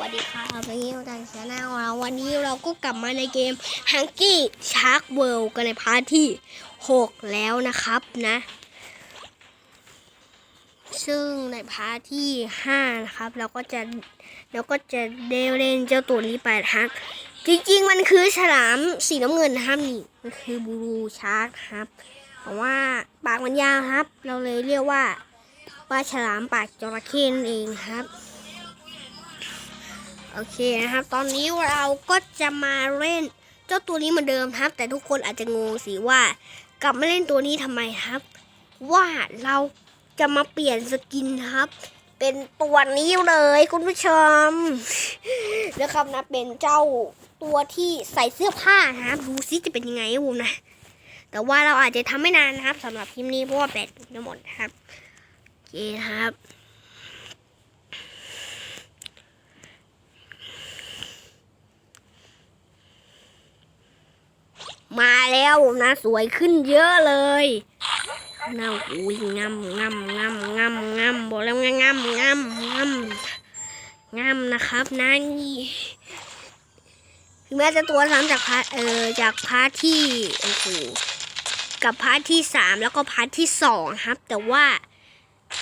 วัสดีค่ะวันนี้เราจากชาแนลเราวันนี้เราก็กลับมาในเกม h u n k y Shark World กันในพาร์ทที่ 6 แล้วนะครับนะ ซึ่งในพาร์ทที่ 5 นะครับ เราก็จะเราก็จะเดเล่นเจ้าตัวนี้ไปนะครับจริงๆ มันคือฉลามสีน้ำเงินนะครับนี่ มันคือบูรูชาร์กครับเพราะว่าปากมันยาวครับ เราเลยเรียกว่าปลาฉลามปากจระเข้นั่นเองครับ โอเคนะครับ ตอนนี้เราก็จะมาเล่นเจ้าตัวนี้เหมือนเดิมครับ แต่ทุกคนอาจจะงงสิว่ากลับมาเล่นตัวนี้ทำไมครับ ว่าเราจะมาเปลี่ยนสกินครับ เป็นตัวนี้เลยคุณผู้ชมนะครับนะเป็นเจ้าตัวที่ใส่เสื้อผ้านะครับดูซิจะเป็นยังไงครับผมนะ แต่ว่าเราอาจจะทำไม่นานนะครับสำหรับคลิปนี้เพราะว่าแบตจะหมดนะครับโอเคครับ มาแล้วนะสวยขึ้นเยอะเลยน่าอุ้ยงามงามงามงามงามบอกแล้วงามงามงามงามงามนะครับนะนี่ถึงแม้จะตัวซ้ำจากพาร์ทเออจากพาร์ทที่โอ้โหกับพาร์ทที่สามแล้วก็พาร์ทที่สองครับ แต่ว่า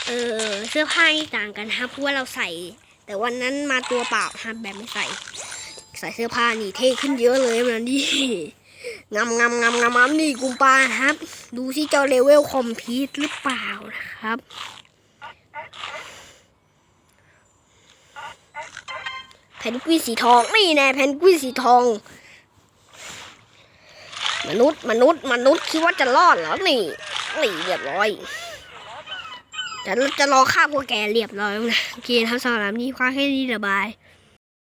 เออเสื้อผ้านี่ต่างกันครับเพราะว่าเราใส่ แต่วันนั้นมาตัวเปล่าครับแบบไม่ใส่ ใส่เสื้อผ้านี่เท่ขึ้นเยอะเลยมันนี่ งามงามงามงามงามนี่กุมปาครับ ดูสิเจ้าเลเวลคอมพิวต์หรือเปล่านะครับแพนกวินสีทองนี่แน่แพนกวินสีทอง มนุษย์มนุษย์มนุษย์คิดว่าจะรอดเหรอนี่นี่เรียบร้อยแต่เราจะรอฆ่าพวกแกเรียบร้อยนะโอเคครับสำหรับนี้ความแค่นี้ระบาย